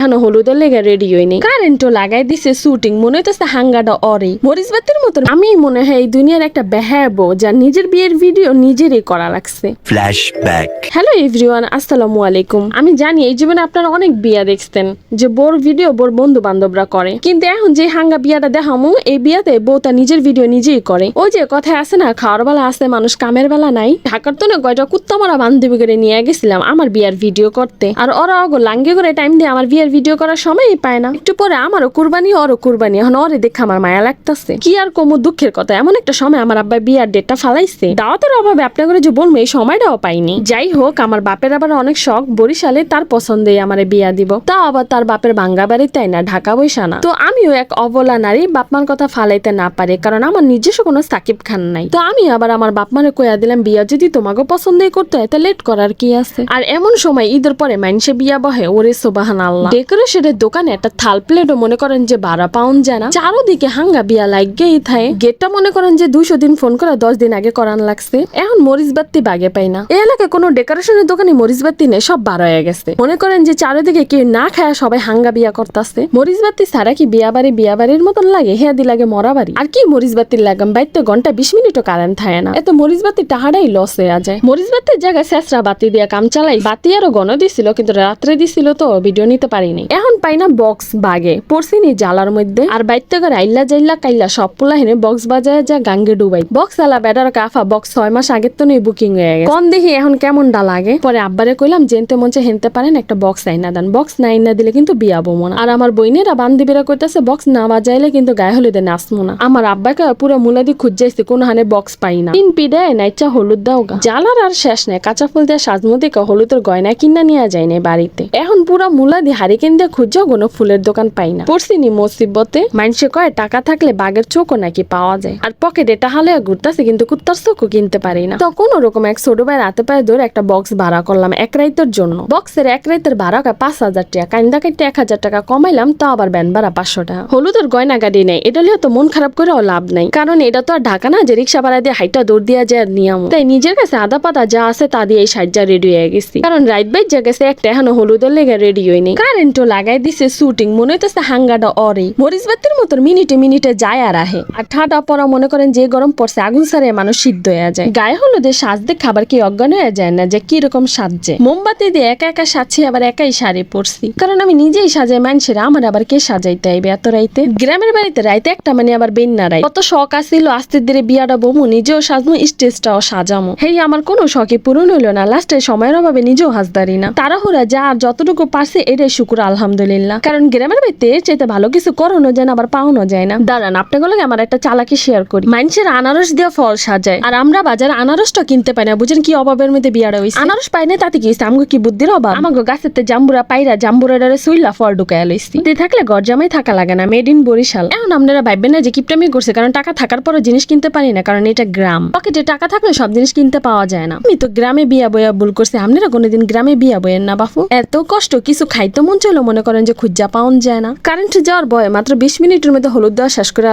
এখনও হলুদের লেগে রেডি হইনি কারেন্টও লাগাই দিছে শুটিং মনে হইতেছে হাঙ্গাটা অরে মরিস বাতির মতন। আমি মনে হয় এই দুনিয়ার একটা বেহাবো যা নিজের বিয়ের ভিডিও নিজেরই করা লাগছে। Flashback. হ্যালো এভরিওয়ান আসসালামু আলাইকুম। আমি জানি এই জীবনে আপনারা অনেক বিয়া দেখছেন যে বোর ভিডিও বোর বন্ধু বান্ধবরা করে। কিন্তু এখন যে হাঙ্গা বিয়াটা দেখামু এই বিয়াতে বউ তার নিজের ভিডিও নিজেই করে। ওই যে কথায় আছে না খাওয়ার বেলা আছে মানুষ কামের বেলা নাই। ঢাকার তো না কয়টা কুত্তা মারা বান্ধবী করে নিয়ে গেছিলাম আমার বিয়ার ভিডিও করতে। আর ওরা অগো লাঙ্গে করে টাইম দিয়ে আমার বিয়ার ভিডিও করার সময়ই পায় না। একটু পরে আমারও কুরবানি, ওরও কুরবানি। এখন ওরে দেখে আমার মায়া লাগতাছে। কি আর কমু দুঃখের কথা, এমন একটা সময় আমার আব্বা বিয়ার ডেটটা ফালাইছে। দাওয়াতের অভাবে আপনার যে বলব, এই সময়টাও পাইনি। যাই হোক, আমার বাপের আবার অনেক শখ। বরিশালে তার পছন্দেই আমারে বিয়া দিব। তাও আবার তার বাপের বাঙ্গা বাড়ি, তাই না? ঢাকা বৈশা না। তো আমিও এক অবলা নারী বাপমার কথা ফালাইতে না পারে, কারণ আমার নিজস্ব কোনো সাকিব খান নাই। তো আমি আবার আমার বাপমারে কইয়া দিলাম, বিয়া যদি তোমাকে পছন্দই করতে হয়, তা লেট করার কি আছে? আর এমন সময় ঈদের পরে মাইনসে বিয়া বহে, ওরে সোবাহান আল্লাহ ডেকোরেশনের দোকানে একটা থাল প্লেটও মনে করেন যে বারো পাউন্ড জানা। চারোদিকে হাঙ্গা বিয়া লাগেই থাকে গেটটা মনে করেন যে দুইশো দিন ফোন করে দশ দিন আগে করান লাগছে। এখন মরিচ বাত্তি বাগে পাই না। এই এলাকায় কোনো ডেকোরেশনের দোকানে মরিচ বাত্তি নেই, সব বার হয়ে গেছে। মনে করেন যে চারিদিকে কেউ না খায় সবাই হাঙ্গা বিয়া করতেছে। মরিচ বাত্তি সারা কি বিয়া বাড়ি বিয়া বাড়ির মতন লাগে? হেয়া দি লাগে মরা বাড়ি। আর কি মরিচ বাত্তির লাগাম? বাইতে ঘণ্টা বিশ মিনিটও কারেন্ট থাকে না। এত মরিচ বাত্তি টাহাড়াই লস হয়ে যায়। মরিচ বাত্তির জায়গায় শেষরা বাতি দিয়া কাম চালাই। বাতি আরও গণ দিছিল, কিন্তু রাত্রে দিছিল তো ভিডিও নিতে পারিনি এখন পাই না বক্স বাগে। পড়ছিনি জালার মধ্যে। আর বাইতে করে আইল্লা জাইল্লা কাইল্লা সব পোলা হেনে বক্স বাজায় যা গাঙ্গে ডুবাই। বক্স আলা বেটার কাফা, বক্স ছয় মাস আগের তো নেই বুকিং হয়ে গেছে। কন দেখি এখন কেমনটা লাগে? পরে আব্বারে কইলাম, জেনতে মঞ্চে হেনতে পারেন, একটা বক্স আইনা দেন। বক্স না আইনা দিলে কিন্তু বিয়া বমো না আর আমার বইনেরা বান্ধবীরা কইতাছে, বক্স না বাজাইলে কিন্তু গায়ে হলুদে নাচমো না। আমার আব্বাকে পুরো মুলাদি খুঁজাইছে কোন হানে বক্স পাই না। তিন পি দেয় নাইচা হলুদ দাও গা। জ্বালার আর শেষ নেই, কাঁচা ফুল দিয়ে সাজমতিকা হলুদের গয়না কিনা নিয়ে যায় না বাড়িতে। এখন পুরা মুলাদি হারিকেন দিয়ে খুঁজেও কোনো ফুলের দোকান পাই না। পড়ছিনি মুসিবতে মানুষে কয়, টাকা থাকলে বাঘের চোখও নাকি পাওয়া যায়? আর পকেটে টাহালে ঘুরতেছে, কিন্তু কুত্তার চোখও কিনতে পারি না। তখন ওরকম এক ছোট ভাই রাতে পায়ে ধরে একটা বক্স ভাড়া করলাম এক রাইতের জন্য। বক্সের এক রাইতের ভাড়া কয়, পাঁচ হাজার টাকা। কাইন্দা কাইতে এক হাজার টাকা কমাইলাম তো আবার ব্যান ভাড়া পাঁচশো টাকা। হলুদের গয়না গাড়ি নেই, এটা হলে তো মন খারাপ করেও লাভ নাই। কারণ এটা তো আর ঢাকা না যে রিক্সা ভাড়া দিয়ে হাইটা দৌড় দিয়া যায় নিয়ম তাই নিজের কাছে আদা পাতা যা আছে তা দিয়ে এই সাজ্জা রেডি হয়ে গেছি। কারণ রাইট বাইর গেছে একটা, এখনও হলুদের লেগে রেডি হয়নি। কারেন্টও লাগাই দিছে, শুটিং। মনে হইতেছে হাঙ্গাটা অরে। মরিচ বাতির মতো মিনিটে মিনিটে যায় আর আহে। আর ঠাটা পরা মনে করেন যে গরম পড়ছে, আগুন সারে মানুষ সিদ্ধ হয়ে যায়। গায়ে হলুদের সাজতে খাবার কি অজ্ঞান হয়ে যায় না যে কি রকম সাজছে? মোমবাতি দিয়ে একা একা সাজছি, আবার একাই শাড়ি পরছি। কারণ আমি নিজেই সাজাই, মানুষের আমার আবার কে সাজাইতে আইবে এত রাইতে? গ্রামের বাড়িতে রাইতে একটা মানে আবার বেন্না রাই কত শখ আসিল আস্তে ধীরে বিয়াটা বমু, নিজেও সাজমু, স্টেজটাও সাজামু। হেই, আমার কোনো শখই পূরণ হইল না। লাস্টে সময়ের অভাবে নিজেও হাজদারি না। তাড়াহুড়া যা যতটুকু পারছে, এটাই শুকুর আলহামদুলিল্লাহ। কারণ গ্রামের বাড়িতে চাইতে ভালো কিছু করানো যায় না, আবার পাওয়ানো যায় না। দাঁড়ান আপনাগুলোকে আমার একটা চালাকি শেয়ার করি। মানুষের আনারস দিয়ে ফল সাজায়। আর আমরা বাজারে আনারসটা কিনতে পাই না, বুঝেন কি অভাবের মধ্যে বিয়াটা হইছে? আনারস পাই না, তাতে কি? আমগো কি বুদ্ধির অভাব? আমাগো গাছেতে জাম্বুরা পাইরা জাম্বুরা ডারে সুইলা ফল ঢুকায় লইছি। থাকলে ঘর জামাই থাকা লাগে না মেড ইন বরিশাল। এখন আপনারা ভাববেন না যে কিপটামি করছে, কারণ টাকা থাকার পরও জিনিস কিনতে পারি না, কারণ এটা গ্রাম। পকেটে টাকা থাকলে সব জিনিস কিনতে পাওয়া যায় না। আমি তো গ্রামে বিয়া বইয়া ভুল করছে, আপনারা কোনোদিন গ্রামে বিয়া বইয়েন না, বাপু। এত কষ্ট, কিছু খাইতে মন চাইলো মনে করেন যে খুঁজা পাওন যায় না। কারেন্ট যাওয়ার ভয় মাত্র বিশ মিনিটের মধ্যে হলুদ দেওয়া শেষ করে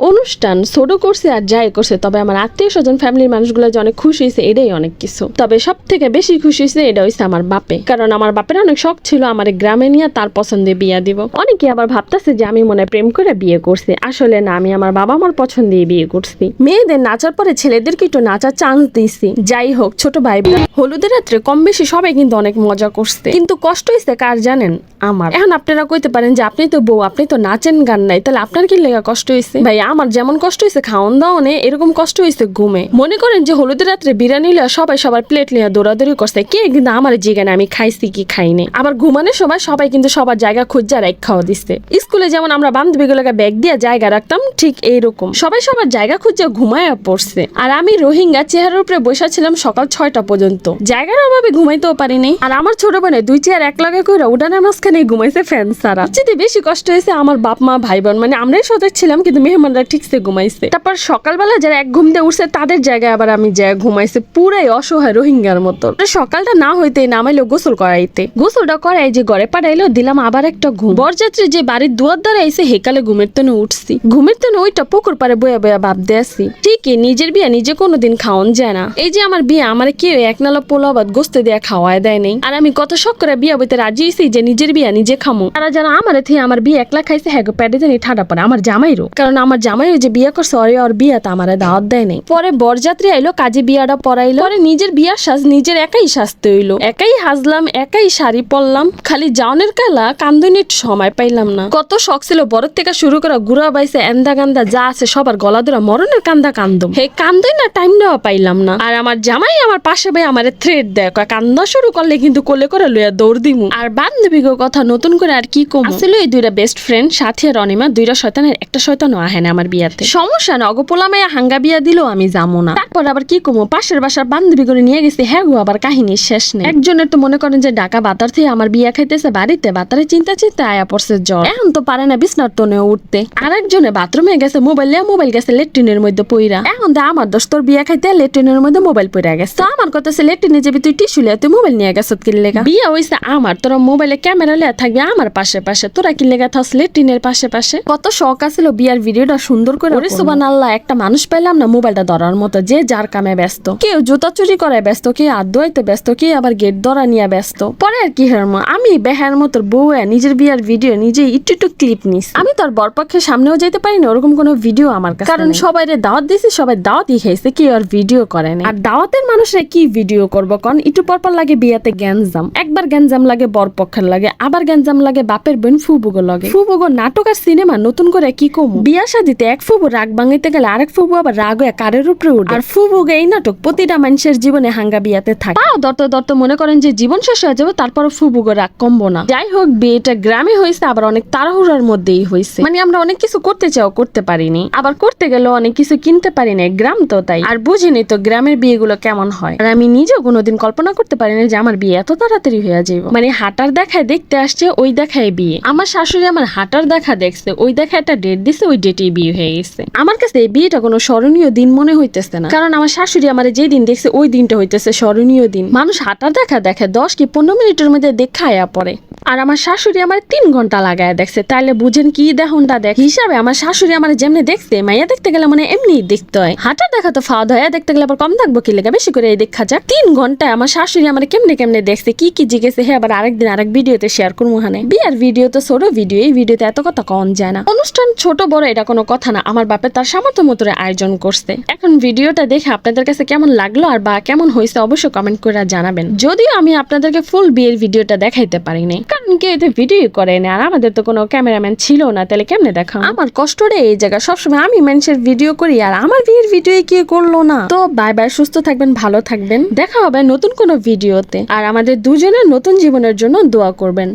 অনুষ্ঠান ছোট করছে আর যাই করছে, তবে আমার আত্মীয় স্বজন, ফ্যামিলির মানুষগুলো যে অনেক খুশি হয়েছে, এটাই অনেক কিছু। তবে সব থেকে বেশি খুশি হয়েছে এটা হয়েছে আমার বাপে। কারণ আমার বাপের অনেক শখ ছিল আমার গ্রামে নিয়ে তার পছন্দে বিয়ে দিব। অনেকে আবার ভাবতেছে যে আমি মনে প্রেম করে বিয়ে করছি। আসলে না, আমি আমার বাবা মার পছন্দে বিয়ে করছি। মেয়েদের নাচার পরে ছেলেদেরকে একটু নাচার চান্স দিছি যাই হোক, ছোট ভাই হলুদের রাত্রে কম বেশি সবাই কিন্তু অনেক মজা করছে। কিন্তু কষ্ট হয়েছে কার জানেন? আমার। এখন আপনারা কইতে পারেন যে আপনি তো বউ, আপনি তো নাচেন গান নাই, তাহলে আপনার কি লেগা কষ্ট হয়েছে? ভাই আমার যেমন কষ্ট হয়েছে খাওয়ান দাওয়ানে এরকম কষ্ট হয়েছে ঘুমে। মনে করেন যে হলুদের রাত্রে বিরিয়ানি লিয়া সবাই সবার প্লেট লিয়া দৌড়াদৌড়ি করছে, কে কিন্তু আমার জিগানে আমি খাইছি কি খাইনি। আবার ঘুমানোর সময় সবাই কিন্তু সবার জায়গা খুঁজা রাখ খাওয়া দিচ্ছে। স্কুলে যেমন আমরা বান্ধবীগুলোকে ব্যাগ দিয়ে জায়গা রাখতাম, ঠিক এইরকম। সবাই সবার জায়গা খুঁজে ঘুমায়া পড়ছে। আর আমি রোহিঙ্গা চেহারার উপরে বসে ছিলাম সকাল ছয়টা পর্যন্ত। জায়গার অভাবে ঘুমাইতেও পারিনি। আর আমার ছোট বোনে দুই চেয়ার এক লগে করে উডানের মাঝখানে ঘুমাইছে ফ্যান সারা যদি বেশি কষ্ট হয়েছে আমার বাপ মা ভাই বোন মানে আমরাই সজাগ ছিলাম, কিন্তু মেহমানরা সকালবেলা ঠিকছে ঘুমাইছে। তারপর সকালবেলা যারা এক ঘুম দিয়ে উঠছে, তাদের জায়গায় আবার আমি যাই ঘুমাইছে, পুরাই অসহায় রোহিঙ্গার মতো। সকালটা না হইতে নামাইলো গোসল করাইতে। গোসলটা করাই যে ঘরে পাঠাইলো দিলাম আবার একটা ঘুম। বরযাত্রী যে বাড়ির দুয়ার দ্বারা এসে হেকালে ঘুমের তনে উঠছি। ঘুমের তনে ওইটা পুকুর পারে বয়া বয়া ভাবতে আসি, ঠিকই নিজের বিয়া নিজে কোনোদিন খাওয়ান যায় না। এই যে আমার বিয়া, আমার কেউ এক নালা পোলাবাদ গোস্তে দেয়া খাওয়ায় দেয় নেই। আর আমি কত শখ করে বিয়া বইতে রাজি হয়েছি যে নিজের বিয়া নিজে খামো। তারা যারা আমার থেকে আমার বিয়ে একলা খাইছে হ্যাগো প্যাডে জানি ঠাডা পড়ে। আমার জামাইরও কারণ আমার জামাইও যে বিয়ে করছে, ওরে ওর বিয়া তা আমার দাওয়াত দেয় নেই। পরে বরযাত্রী আইলো, কাজে বিয়াটা পরাইলো। পরে নিজের বিয়ার সাজ নিজের একাই সাজতে হইল। একাই হাজলাম, একাই শাড়ি পরলাম। খালি জাউনের কালা কান্দনির সময় পাইলাম না। কত শখ ছিল বড় থেকে শুরু করা গুড়া বাইছে, এন্দা গান্দা যা আছে সবার গলা ধরা মরণের কান্দা কান্দম। হে কান্দই না টাইম দেওয়া পাইলাম না। আর আমার জামাই আমার পাশে ভাই আমার থ্রেড দেয় কান্দা শুরু করলে কিন্তু কোলে করে লইয়া দৌড় দিমু। আর বান্ধবী কথা নতুন করে আর কি কম? আসলে এই দুইটা বেস্ট ফ্রেন্ড সাথী আর অনিমা, দুইটা শয়তানের, একটা শয়তানও আহে না আমার বিয়াতে। সমস্যা না অগপোলা মায়া হাঙ্গা বিয়া দিলেও আমি যাব না। তারপর আবার কি কমো, পাশের বাসার বান্ধবী করে নিয়ে গেছি হ্যাঁ গো, আবার কাহিনী শেষ নেই। একজনের তো মনে করেন যে ঢাকা বাতার থেকে আমার বিয়া খাইতেছে, বাড়িতে বাতারে চিন্তা চিন্তা আয়া পড়ছে জ্বর। এখন তো পারে না বিছনার তনে উঠতে। আরেকজনে বাথরুমে গেছে, মোবাইল লিয়া মোবাইল গেছে, লেট্রিনের মধ্যে পইরা। এখন তো আমার দোষ তোর বিয়া খাইতে লেট্রিনের মধ্যে মোবাইল পইরা গেছে। তো আমার কথা সে লেট্রিনে যাবি তুই টিস্যু লিয়া, তুই মোবাইল নিয়ে গেছত কি লেগা? বিয়া হইছে আমার, তোরা মোবাইলে ক্যামেরা লিয়া থাকবি আমার পাশে পাশে। তোরা কি লেগা থাকস লেট্রিনের পাশে পাশে? কত শখ আছিল বিয়ার ভিডিওটা সুন্দর করে ওরে সুবান আল্লাহ একটা মানুষ পাইলাম না মোবাইলটা ধরার মতো যে যার কামে ব্যস্ত। কেউ জুতা চুরি করে ব্যস্ত কেউ আদুয়াইতে ব্যস্ত কে আবার গেট ধরা নিয়ে ব্যস্ত। পরে আর কি হারম আমি বেহার মতো বউ নিজের বিয়ার ভিডিও নিজে একটু একটু ক্লিপ নিস। আমি তোর বরপক্ষে সামনেও যাইতে পারি না ওরকম কোনো ভিডিও আমার কাছে কারণ সবাই দাওয়াত দিছি সবাই দাওয়াতই খাইছে কি আর ভিডিও করে না আর দাওয়াতের মানুষরা কি ভিডিও করব কন? একটু পরপর লাগে বিয়াতে গ্যাঞ্জাম। একবার গ্যাঞ্জাম লাগে বরপক্ষের লাগে আবার গ্যাঞ্জাম লাগে বাপের বোন ফুবুগো লাগে। ফুবুগো নাটক আর সিনেমা নতুন করে কি কম? বিয়া শাদিতে এক ফুবু রাগ ভাঙিতে গেলে আরেক ফুবু আবার রাগ হয়ে কারের উপরে উঠে। আর ফুবুগে এই নাটক, প্রতিটা মানুষের জীবনে হাঙ্গা বিয়াতে থাকে। তাও দরত দরত মনে করেন যে জীবন শেষ হয়ে যাবে তারপর ফুবুগো রাগ কমবো না। যাই হোক বিয়েটা গ্রামে হয়েছে, আবার অনেক তাড়াহুড়ার মধ্যেই হয়েছে। মানে আমরা অনেক কিছু করতে চাও, করতে পারিনি। আবার করতে গেলেও অনেক কিছু কিনতে পারি না গ্রাম তো তাই। আর বুঝিনি তো গ্রামের বিয়েগুলো কেমন হয়। আর আমি নিজেও কোনোদিন কল্পনা করতে পারিনি যে আমার বিয়ে এত তাড়াতাড়ি হয়ে যাবে মানে হাঁটার দেখায় দেখতে আসছে, ওই দেখায় বিয়ে। আমার শাশুড়ি আমার হাঁটার দেখা দেখছে, ওই দেখা একটা ডেট দিছে, ওই ডেটেই বিয়ে হয়ে গেছে। আমার কাছে এই বিয়েটা কোনো স্মরণীয় দিন মনে হইতেছে না। কারণ আমার শাশুড়ি আমার যে দিন দেখছে, ওই দিনটা হইতেছে স্মরণীয় দিন। মানুষ হাঁটা দেখা দেখে, দশ কি পনেরো মিনিটের মধ্যে দেখায়া পড়ে। আর আমার শাশুড়ি আমার তিন ঘণ্টা লাগায় দেখছে। তাহলে বুঝেন কি দেখুনটা দেখ। হিসাবে আমার শাশুড়ি আমার যেমনি দেখছে, মাইয়া দেখতে গেলে মানে এমনি দেখতে হয়। হাঁটার দেখা তো ফাওয়া হয় দেখতে গেলে আবার কম থাকব কি লেগে? বেশি করে এই দেখা যাক। তিন ঘন্টায় আমার শাশুড়ি আমার কেমনে কেমনে দেখছে, কি কি জিজ্ঞেসে হ্যাঁ আবার আরেকদিন আরেক ভিডিওতে শেয়ার করব হানে। বিয়ার ভিডিও তো ছোট ভিডিও, এই ভিডিওতে এত কথা কম যায় না। অনুষ্ঠান ছোট বড় এটা কোনো কথা না, আমার বাপের তার সামর্থ্য মতো আয়োজন করছে। এখন ভিডিওটা দেখে আপনাদের কাছে কেমন লাগল আর বা কেমন হয়েছে অবশ্যই কমেন্ট করে জানাবেন। যদিও আমি আপনাদেরকে ফুল বিয়ের ভিডিওটা দেখাইতে পারিনি। কারণ কেউ এতে ভিডিও করে আর আমাদের তো কোনো ক্যামেরাম্যান ছিল না, তাহলে কেমনে দেখা আমার কষ্ট রে এই জায়গা সবসময় আমি মানুষের ভিডিও করি, আর আমার বিয়ের ভিডিও কি করল না। তো বাই বাই, সুস্থ থাকবেন, ভালো থাকবেন। দেখা হবে নতুন কোনো ভিডিওতে। আর আমাদের দুজনের নতুন জীবনের জন্য দোয়া করবেন।